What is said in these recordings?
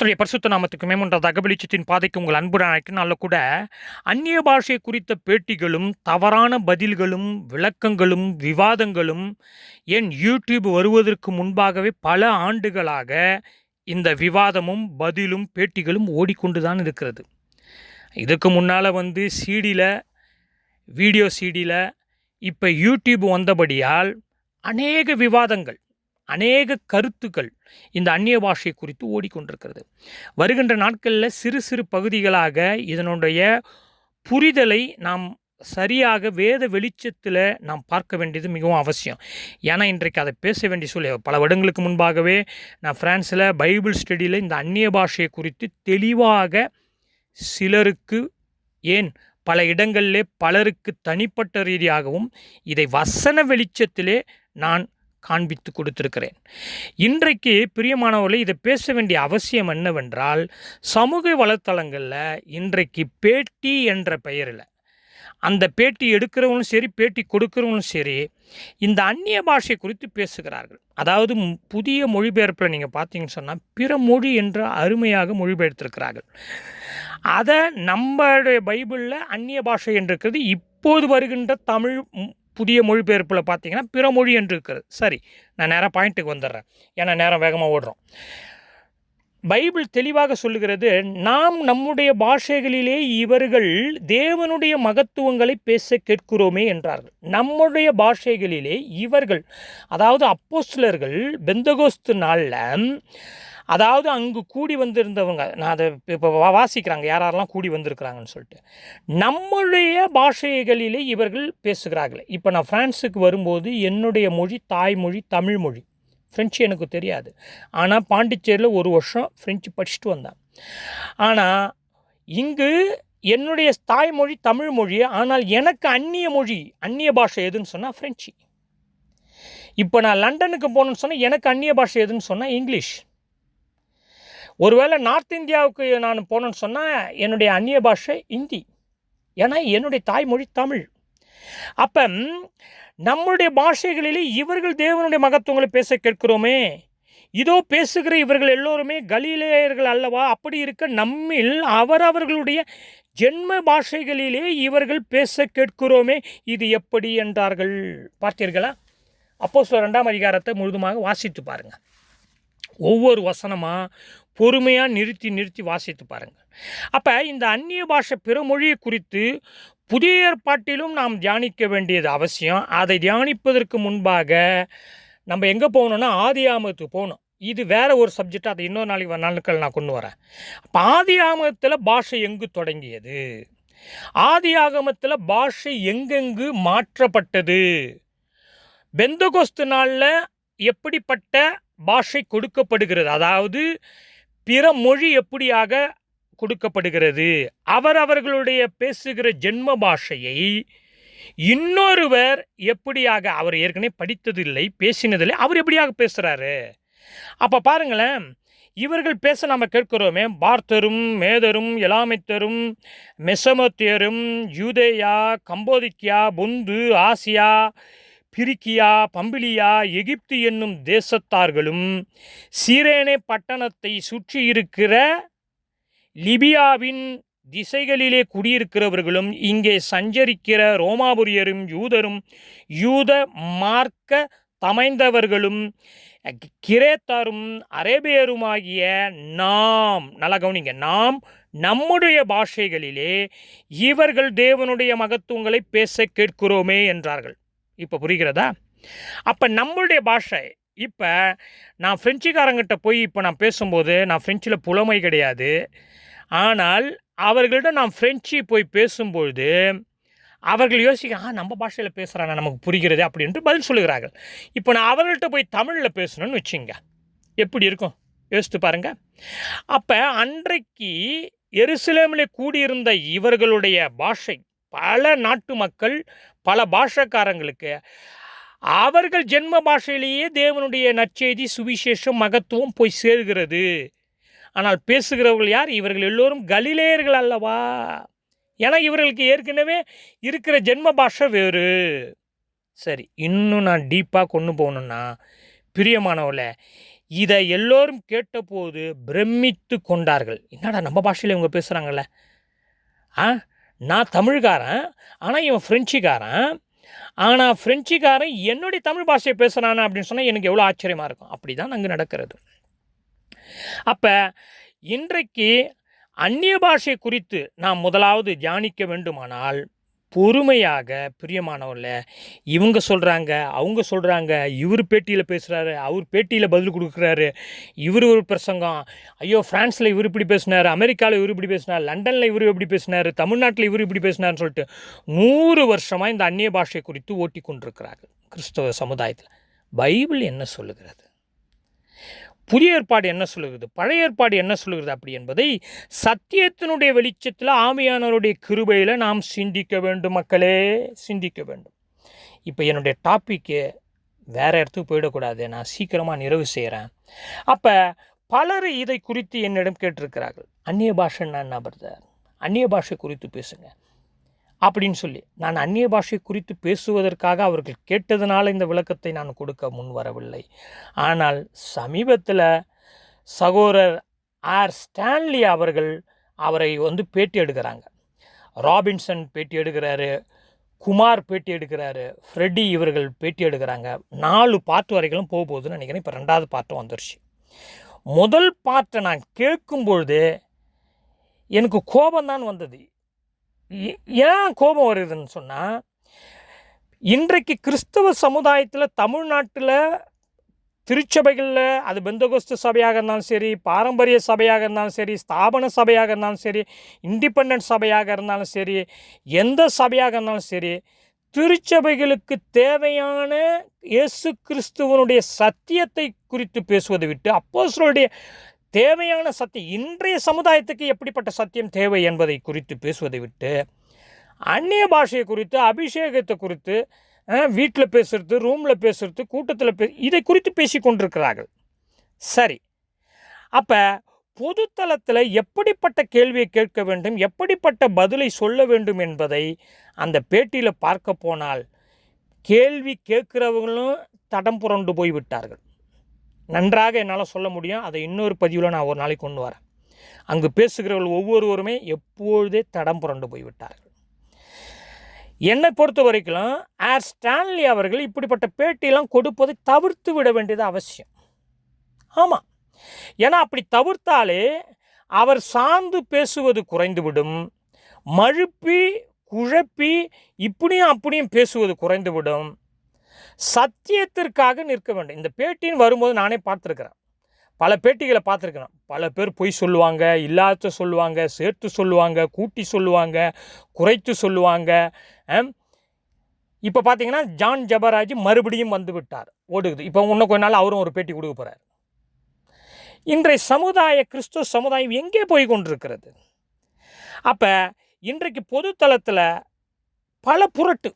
கர்த்தருடைய பரிசுத்த நாமத்துக்கு மேம்பட்டதாக வெளிச்சத்தின் பாதைக்கு உங்கள் அன்பு நாள் கூட அந்நிய பாஷை குறித்த பேட்டிகளும் தவறான பதில்களும் விளக்கங்களும் விவாதங்களும் என் யூடியூப் வருவதற்கு முன்பாகவே பல ஆண்டுகளாக இந்த விவாதமும் பதிலும் பேட்டிகளும் ஓடிக்கொண்டு தான் இருக்கிறது. இதுக்கு முன்னால் வந்து சீடியில் வீடியோ சீடியில் இப்போ யூடியூப் வந்தபடியால் அநேக விவாதங்கள் அநேக கருத்துக்கள் இந்த அந்நிய பாஷை குறித்து ஓடிக்கொண்டிருக்கிறது. வருகின்ற நாட்களில் சிறு சிறு பகுதிகளாக இதனுடைய புரிதலை நாம் சரியாக வேத வெளிச்சத்தில் நாம் பார்க்க வேண்டியது மிகவும் அவசியம். ஏன்னா இன்றைக்கு அதை பேச வேண்டிய சூழ்நிலை. பல வருடங்களுக்கு முன்பாகவே நான் ஃப்ரான்ஸில் பைபிள் ஸ்டடியில் இந்த அந்நிய பாஷையை குறித்து தெளிவாக சிலருக்கு ஏன் பல இடங்களிலே பலருக்கு தனிப்பட்ட ரீதியாகவும் இதை வசன வெளிச்சத்திலே நான் காண்பித்து கொடுத்திருக்கிறேன். இன்றைக்கு பிரியமானவர்களே இதை பேச வேண்டிய அவசியம் என்னவென்றால் சமூக வலைத்தளங்களில் இன்றைக்கு பேட்டி என்ற பெயரில் அந்த பேட்டி எடுக்கிறவங்களும் சரி பேட்டி கொடுக்குறவங்களும் சரி இந்த அந்நிய பாஷை குறித்து பேசுகிறார்கள். அதாவது புதிய மொழிபெயர்ப்பில் நீங்கள் பார்த்தீங்கன்னு சொன்னால் பிற மொழி என்று அருமையாக மொழிபெயர்த்திருக்கிறார்கள். அதை நம்மளுடைய பைபிளில் அந்நிய பாஷை என்று இருக்கிறது இப்போது வருகின்ற தமிழ் புதிய மொழிபெயர்ப்பில் பார்த்தீங்கன்னா பிற மொழி என்று இருக்கிறது சரி நான் நேராக பாயிண்ட்டுக்கு வந்துடுறேன். ஏன்னா நேரம் வேகமாக ஓடுறோம். பைபிள் தெளிவாக சொல்லுகிறது நாம் நம்முடைய பாஷைகளிலே இவர்கள் தேவனுடைய மகத்துவங்களை பேச கேட்கிறோமே என்றார்கள். நம்முடைய பாஷைகளிலே இவர்கள் அதாவது அப்போஸ்தலர்கள் பெந்தகோஸ்து நாளில் அதாவது அங்கு கூடி வந்திருந்தவங்க நான் அதை இப்போ வாசிக்கிறாங்க. யார் யாரெல்லாம் கூடி வந்திருக்கிறாங்கன்னு சொல்லிட்டு. நம்முடைய பாஷைகளிலே இவர்கள் பேசுகிறார்கள். இப்போ நான் ஃப்ரான்ஸுக்கு வரும்போது என்னுடைய மொழி தாய்மொழி தமிழ் மொழி. ஃப்ரெஞ்சு எனக்கு தெரியாது. ஆனால் பாண்டிச்சேரியில் ஒரு வருஷம் ஃப்ரெஞ்சு படிச்சுட்டு வந்தேன். ஆனால் இங்கு என்னுடைய தாய்மொழி தமிழ் மொழி ஆனால் எனக்கு அந்நிய மொழி அந்நிய பாஷை எதுன்னு சொன்னால் ஃப்ரெஞ்சு இப்போ நான் லண்டனுக்கு போகணுன்னு சொன்னால் எனக்கு அந்நிய பாஷை எதுன்னு சொன்னால் இங்கிலீஷ் ஒருவேளை நார்த் இந்தியாவுக்கு நான் போனேன்னு சொன்னால் என்னுடைய அந்நிய பாஷை இந்தி. ஏன்னா என்னுடைய தாய்மொழி தமிழ். அப்போ நம்முடைய பாஷைகளிலே இவர்கள் தேவனுடைய மகத்துவங்களை பேச கேட்கிறோமே. இதோ பேசுகிற இவர்கள் எல்லோருமே கலீலேயர்கள் அல்லவா? அப்படி இருக்க நம்மில் அவரவர்களுடைய ஜென்ம பாஷைகளிலே இவர்கள் பேச கேட்கிறோமே. இது எப்படி என்றார்கள்? பார்த்தீர்களா? அப்போ ரெண்டாம் அதிகாரத்தை முழுதுமாக வாசித்து பாருங்கள் ஒவ்வொரு வசனமாக பொறுமையாக நிறுத்தி நிறுத்தி வாசித்து பாருங்கள் அப்போ இந்த அந்நிய பாஷை பிற மொழியை குறித்து புதிய ஏற்பாட்டிலும் நாம் தியானிக்க வேண்டியது அவசியம். அதை தியானிப்பதற்கு முன்பாக நம்ம எங்கே போகணுன்னா ஆதி ஆமத்து போகணும். இது வேறு ஒரு சப்ஜெக்ட் அதை இன்னொரு நாளைக்கு நாட்கள் நான் கொண்டு வரேன். அப்போ ஆதி ஆமத்தில் பாஷை எங்கு தொடங்கியது? ஆதி ஆகமத்தில் பாஷை எங்கெங்கு மாற்றப்பட்டது? பெந்தகோஸ்து நாளில் எப்படிப்பட்ட பாஷை கொடுக்கப்படுகிறது? அதாவது பிற மொழி எப்படியாக கொடுக்கப்படுகிறது? அவர் அவர்களுடைய பேசுகிற ஜென்ம பாஷையை இன்னொருவர் எப்படியாக அவர் ஏற்கனவே படித்ததில்லை பேசினதில்லை அவர் எப்படியாக பேசுகிறாரு அப்போ பாருங்களேன் இவர்கள் பேச நம்ம கேட்கிறோமே பார்த்தரும் மேதரும் எலாமைத்தரும் மெசமத்தியரும் யூதேயா கம்போதிக்கியா பொந்து ஆசியா பிரிக்கியா பம்பிலியா எகிப்து என்னும் தேசத்தார்களும் சீரேனே பட்டணத்தை சுற்றியிருக்கிற லிபியாவின் திசைகளிலே குடியிருக்கிறவர்களும் இங்கே சஞ்சரிக்கிற ரோமாபுரியரும் யூதரும் யூத மார்க்க தமைந்தவர்களும் கிரேத்தாரும் அரேபியருமாகிய நாம் நல்லா கவனிங்க நாம் நம்முடைய பாஷைகளிலே இவர்கள் தேவனுடைய மகத்துவங்களை பேச கேட்கிறோமே என்றார்கள். இப்போ புரிகிறதா? அப்போ நம்மளுடைய பாஷை இப்போ நான் ஃப்ரெஞ்சுக்காரங்கிட்ட போய் இப்போ நான் பேசும்போது நான் ஃப்ரெஞ்சில் புலமை கிடையாது. ஆனால் அவர்களிடம் நான் ஃப்ரெஞ்சு போய் பேசும்பொழுது அவர்கள் யோசிக்க ஆ நம்ம பாஷையில் பேசுகிறாங்க நமக்கு புரிகிறது அப்படின்ட்டு பதில் சொல்லுகிறார்கள். இப்போ நான் அவர்கள்ட்ட போய் தமிழில் பேசணும்னு வச்சுங்க. எப்படி இருக்கும்? யோசித்து பாருங்கள் அப்போ அன்றைக்கு எருசலேமில் கூடியிருந்த இவர்களுடைய பாஷை பல நாட்டு மக்கள் பல பாஷக்காரங்களுக்கு. அவர்கள் ஜென்ம பாஷையிலேயே தேவனுடைய நற்செய்தி சுவிசேஷம் மகத்துவம் போய் சேர்கிறது. ஆனால் பேசுகிறவர்கள் யார்? இவர்கள் எல்லோரும் கலிலேயர்கள் அல்லவா? ஏன்னா இவர்களுக்கு ஏற்கனவே இருக்கிற ஜென்ம பாஷை வேறு. சரி இன்னும் நான் டீப்பாக கொண்டு போகணுன்னா பிரியமானவளை இதை எல்லோரும் கேட்டபோது பிரமித்து கொண்டார்கள். என்னடா நம்ம பாஷையில் இவங்க பேசுகிறாங்கல்ல ஆ? நான் தமிழ்காரன் ஆனால் இவன் ஃப்ரெஞ்சுக்காரன் ஆனால் ஃப்ரெஞ்சுக்காரன் என்னுடைய தமிழ் பாஷையை பேசுகிறானா அப்படின்னு சொன்னால் எனக்கு எவ்வளோ ஆச்சரியமாக இருக்கும். அப்படி தான் அங்கே நடக்கிறது. அப்போ இன்றைக்கு அந்நிய பாஷை குறித்து நாம் முதலாவது தியானிக்க வேண்டுமானால் பொறுமையாக பிரியமானவர்கள இவங்க சொல்கிறாங்க அவங்க சொல்கிறாங்க இவர் பேட்டியில் பேசுகிறாரு அவர் பேட்டியில் பதில் கொடுக்குறாரு இவர் ஒரு பிரசங்கம். ஐயோ ஃப்ரான்ஸில் இவர் இப்படி பேசினார் அமெரிக்காவில் இவர் இப்படி பேசினார் லண்டனில் இவர் இப்படி பேசினார் தமிழ்நாட்டில் இவர் இப்படி பேசினார்னு சொல்லிட்டு நூறு வருஷமாக இந்த அந்நிய பாஷை குறித்து ஓட்டி கொண்டிருக்கிறார்கள் கிறிஸ்தவ சமுதாயத்தில். பைபிள் என்ன சொல்லுகிறது? புதிய ஏற்பாடு என்ன சொல்லுகிறது? பழைய ஏற்பாடு என்ன சொல்லுகிறது அப்படி என்பதை சத்தியத்தினுடைய வெளிச்சத்தில் ஆமையானவருடைய கிருபையில் நாம் சிந்திக்க வேண்டும் மக்களே சிந்திக்க வேண்டும். இப்போ என்னுடைய டாப்பிக்கு வேறு இடத்துக்கு போயிடக்கூடாது. நான் சீக்கிரமாக நிறைவு செய்கிறேன் அப்போ பலர் இதை குறித்து என்னிடம் கேட்டிருக்கிறார்கள். அந்நிய பாஷைன்னா என்ன பிரதர் அந்நிய பாஷை குறித்து பேசுங்க. அப்படின்னு சொல்லி நான் அந்நிய பாஷை குறித்து பேசுவதற்காக அவர்கள் கேட்டதனால இந்த விளக்கத்தை நான் கொடுக்க முன் வரவில்லை. ஆனால் சமீபத்தில் சகோதரர் ஆர். ஸ்டான்லி அவர்கள் அவரை வந்து பேட்டி எடுக்கிறாங்க. ராபின்சன் பேட்டி எடுக்கிறாரு குமார் பேட்டி எடுக்கிறாரு ஃப்ரெட்டி இவர்கள் பேட்டி எடுக்கிறாங்க. நாலு பாட்டு வரைக்கும் போக போகுதுன்னு நினைக்கிறேன். இப்போ ரெண்டாவது பாட்டும் வந்துருச்சு. முதல் பாட்டை நான் கேட்கும் பொழுது எனக்கு கோபம்தான் வந்தது. ஏன் கோபம் வருதுன்னு சொன்னால் இன்றைக்கு கிறிஸ்தவ சமுதாயத்தில் தமிழ்நாட்டில் திருச்சபைகளில் அது பெந்தகோஸ்து சபையாக இருந்தாலும் சரி பாரம்பரிய சபையாக இருந்தாலும் சரி ஸ்தாபன சபையாக இருந்தாலும் சரி இண்டிபெண்ட் சபையாக இருந்தாலும் சரி எந்த சபையாக இருந்தாலும் சரி திருச்சபைகளுக்கு தேவையான இயேசு கிறிஸ்துவனுடைய சத்தியத்தை குறித்து பேசுவதை விட்டு அப்போஸ்தலருடைய தேவையான சத்தியம் இன்றைய சமுதாயத்துக்கு எப்படிப்பட்ட சத்தியம் தேவை என்பதை குறித்து பேசுவதை விட்டு அந்நிய பாஷையை குறித்து அபிஷேகத்தை குறித்து வீட்டில் பேசுறது ரூமில் பேசுறது கூட்டத்தில் பே இதை குறித்து பேசி கொண்டிருக்கிறார்கள். சரி. அப்போ பொதுத்தளத்தில் எப்படிப்பட்ட கேள்வியை கேட்க வேண்டும் எப்படிப்பட்ட பதிலை சொல்ல வேண்டும் என்பதை அந்த பேட்டியில் பார்க்க போனால் கேள்வி கேட்குறவங்களும் தடம் புரண்டு போய் விட்டார்கள் நன்றாக என்னால் சொல்ல முடியும். அதை இன்னொரு பதிவில் நான் ஒரு நாளைக்கு கொண்டு வரேன். அங்கு பேசுகிறவர்கள் ஒவ்வொருவருமே எப்பொழுதே தடம் புரண்டு போய்விட்டார்கள். என்னை பொறுத்த வரைக்கும் ஆர் ஸ்டான்லி அவர்கள் இப்படிப்பட்ட பேட்டியெல்லாம் கொடுப்பதை தவிர்த்து விட வேண்டியது அவசியம். ஆமாம் ஏன்னா அப்படி தவிர்த்தாலே அவர் சார்ந்து பேசுவது குறைந்துவிடும். மழுப்பி குழப்பி இப்படியும் அப்படியும் பேசுவது குறைந்துவிடும். சத்தியத்திற்காக நிற்க வேண்டும். இந்த பேட்டின்னு வரும்போது நானே பார்த்துருக்குறேன். பல பேட்டிகளை பார்த்துருக்குறேன். பல பேர் பொய் சொல்லுவாங்க இல்லாத சொல்லுவாங்க சேர்த்து சொல்லுவாங்க கூட்டி சொல்லுவாங்க குறைத்து சொல்லுவாங்க இப்போ பார்த்தீங்கன்னா ஜான் ஜபராஜ் மறுபடியும் வந்து விட்டார் ஓடுகுது. இப்போ இன்னும் கொஞ்ச நாள் அவரும் ஒரு பேட்டி கொடுக்க போகிறார் இன்றைய சமுதாய கிறிஸ்துவ சமுதாயம் எங்கே போய் கொண்டிருக்கிறது? அப்போ இன்றைக்கு பொதுத்தளத்தில் பல புரட்டு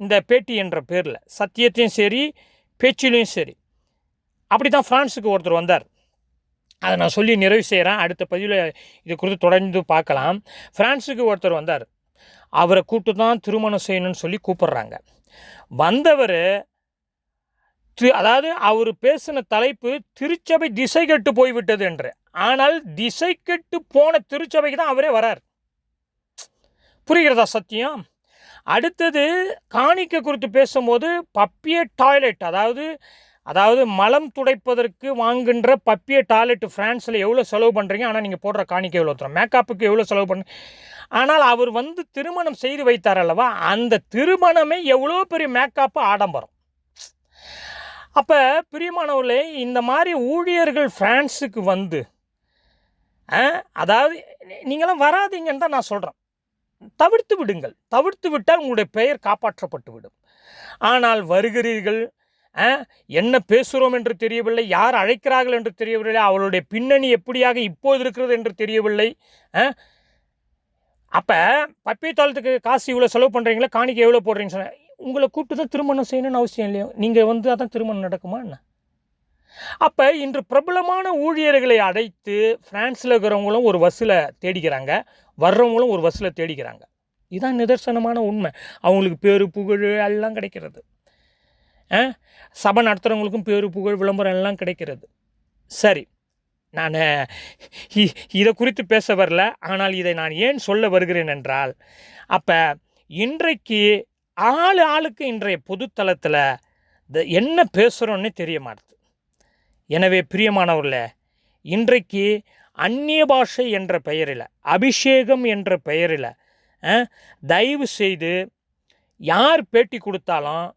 இந்த பேட்டி என்ற பேரில் சத்தியத்தையும் சரி பேச்சிலையும் சரி. அப்படி தான் ஃப்ரான்ஸுக்கு ஒருத்தர் வந்தார். அதை நான் சொல்லி நிறைவு செய்கிறேன் அடுத்த பதிவில் இது குறித்து தொடர்ந்து பார்க்கலாம். ஃப்ரான்ஸுக்கு ஒருத்தர் வந்தார். அவரை கூப்பிட்டு தான் திருமணம் செய்யணும்னு சொல்லி கூப்பிட்றாங்க. வந்தவர் தி- அதாவது அவர் பேசின தலைப்பு திருச்சபை திசை கெட்டு போய்விட்டது என்று. ஆனால் திசை கெட்டு போன திருச்சபைக்கு தான் அவரே வரார். புரிகிறதா சத்தியம்? அடுத்தது காணிக்கை குறித்து பேசும்போது பப்பிய டாய்லெட் அதாவது அதாவது மலம் துடைப்பதற்கு வாங்குகின்ற பப்பிய டாய்லெட் ஃப்ரான்ஸில் எவ்வளோ செலவு பண்ணுறீங்க ஆனால் நீங்கள் போடுற காணிக்கை எவ்வளோ தரும்? மேக்கப்புக்கு எவ்வளோ செலவு பண்ண? ஆனால் அவர் வந்து திருமணம் செய்து வைத்தார் அல்லவா அந்த திருமணமே எவ்வளோ பெரிய மேக்கப்பு ஆடம்பரம். அப்போ பிரியமானவர்களே இந்த மாதிரி ஊழியர்கள் ஃப்ரான்ஸுக்கு வந்து அதாவது நீங்களாம் வராதீங்கன்னு தான் நான் சொல்கிறேன் தவிர்த்து விடுங்கள். தவிர்த்து விட்டால் உங்களுடைய பெயர் காப்பாற்றப்பட்டு விடும் ஆனால் வருகிறீர்கள் ஆ, என்ன பேசுகிறோம் என்று தெரியவில்லை யார் அழைக்கிறார்கள் என்று தெரியவில்லை அவளுடைய பின்னணி எப்படியாக இப்போது இருக்கிறது என்று தெரியவில்லை அப்போ பப்பியத்தாளத்துக்கு காசு இவ்வளோ செலவு பண்ணுறீங்களா காணிக்கை எவ்வளோ போடுறீங்கன்னு சொன்ன உங்களை கூப்பிட்டு தான் திருமணம் செய்யணும்னு அவசியம் இல்லையா? நீங்கள் வந்து அதான் திருமணம் நடக்குமா என்ன? அப்போ இன்று பிரபலமான ஊழியர்களை அடைத்து ஃப்ரான்ஸில் இருக்கிறவங்களும் ஒரு வசூலை தேடிக்கிறாங்க வர்றவங்களும் ஒரு வசூலை தேடிக்கிறாங்க. இதுதான் நிதர்சனமான உண்மை. அவங்களுக்கு பேரு புகழ் எல்லாம் கிடைக்கிறது. சபை நடத்துகிறவங்களுக்கும் பேரு புகழ் விளம்பரம் எல்லாம் கிடைக்கிறது. சரி நான் இதை குறித்து பேச வரல. ஆனால் இதை நான் ஏன் சொல்ல வருகிறேன் என்றால் அப்போ இன்றைக்கு ஆள் ஆளுக்கு இன்றைய பொதுத்தளத்தில் இந்த என்ன பேசுகிறோன்னே தெரிய மாட்டுது. எனவே பிரியமானவர்களே இன்றைக்கு அந்நிய பாஷை என்ற பெயரில் அபிஷேகம் என்ற பெயரில் தயவு செய்து யார் பேட்டி கொடுத்தாலும்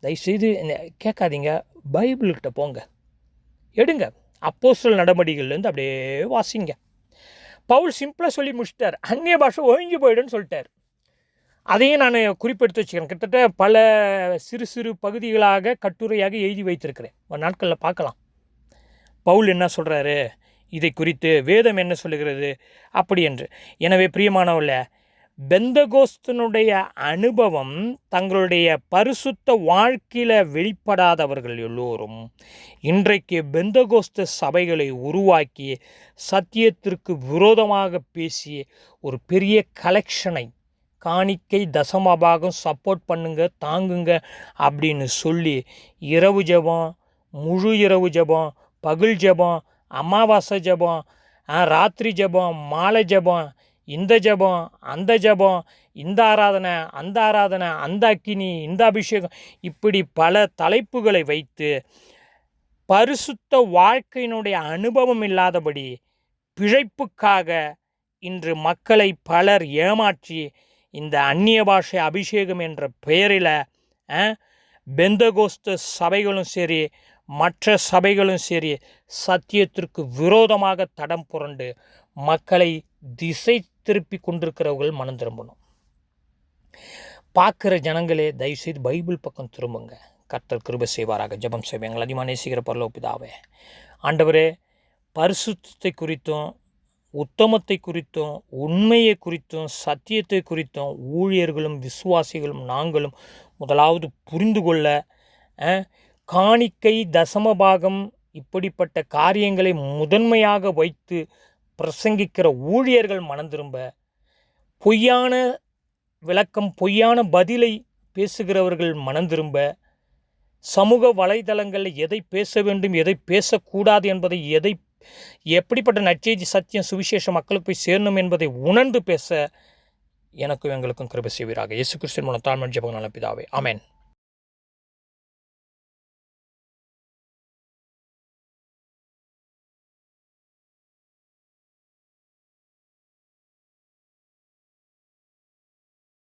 தயவுசெய்து என்ன- கேட்காதீங்க பைபிள்கிட்ட போங்க. எடுங்க. அப்போஸ்தலர் நடவடிக்கைகள்லேருந்து அப்படியே வாசிங்க. பவுல் சிம்பிளாக சொல்லி முடிச்சிட்டார். அந்நிய பாஷை ஒழிஞ்சு போயிடுன்னு சொல்லிட்டார். அதையும் நான் குறிப்பெடுத்து வச்சுக்கிறேன். கிட்டத்தட்ட பல சிறு சிறு பகுதிகளாக கட்டுரையாக எழுதி வைத்திருக்கிறேன். ஒரு நாட்களில் பார்க்கலாம். பவுல் என்ன சொல்கிறாரு இதை குறித்து வேதம் என்ன சொல்லுகிறது? அப்படி என்று. எனவே பிரியமானவர்கள பெந்தகோஸ்தனுடைய அனுபவம் தங்களுடைய பரிசுத்த வாழ்க்கையில் வெளிப்படாதவர்கள் எல்லோரும் இன்றைக்கு பெந்தகோஸ்த சபைகளை உருவாக்கி சத்தியத்திற்கு விரோதமாக பேசி ஒரு பெரிய கலெக்ஷனை காணிக்கை தசமபாகம் சப்போர்ட் பண்ணுங்க தாங்குங்க அப்படின்னு சொல்லி இரவு ஜெபம் முழு இரவு ஜெபம் பகல் ஜெபம் அமாவாசை ஜெபம் ராத்திரி ஜெபம் மாலை ஜெபம் இந்த ஜபம் அந்த ஜெபம் இந்த ஆராதனை அந்த ஆராதனை அந்த அக்கினி இந்த அபிஷேகம் இப்படி பல தலைப்புகளை வைத்து பரிசுத்த வாழ்க்கையினுடைய அனுபவம் இல்லாதபடி பிழைப்புக்காக இன்று மக்களை பலர் ஏமாற்றி இந்த அந்நிய பாஷை அபிஷேகம் என்ற பெயரில் பெந்தகோஸ்த சபைகளும் சரி மற்ற சபைகளும் சரி சத்தியத்திற்கு விரோதமாக தடம் புரண்டு மக்களை திசை திருப்பி கொண்டிருக்கிறவர்கள் மனம் திரும்பணும். பார்க்குற ஜனங்களே தயவுசெய்து பைபிள் பக்கம் திரும்புங்க. கர்த்தர் கிருப செய்வாராக. ஜெபம் செய்வேன் எங்களை அதிகமாக நேசிக்கிற பரலோப்பிதாவே ஆண்டவரே பரிசுத்தத்தை குறித்தும் உத்தமத்தை குறித்தும் உண்மையை குறித்தும் சத்தியத்தை குறித்தும் ஊழியர்களும் விசுவாசிகளும் நாங்களும் முதலாவது புரிந்து கொள்ள காணிக்கை தசமபாகம் இப்படிப்பட்ட காரியங்களை முதன்மையாக வைத்து பிரசங்கிக்கிற ஊழியர்கள் மனம் திரும்ப பொய்யான விளக்கம் பொய்யான பதிலை பேசுகிறவர்கள் மனம் திரும்ப சமூக வலைதளங்களில் எதை பேச வேண்டும் எதை பேசக்கூடாது என்பதை எதை எப்படிப்பட்ட நற்செய்தி சத்தியம் சுவிசேஷம் மக்களுக்கு போய் சேரணும் என்பதை உணர்ந்து பேச எனக்கும் எங்களுக்கும் கிருப செய்வீராக. இயேசு கிறிஸ்தின் மூலம் தாழ்மன் ஜெபம் நல்ல பிதாவே. அமேன்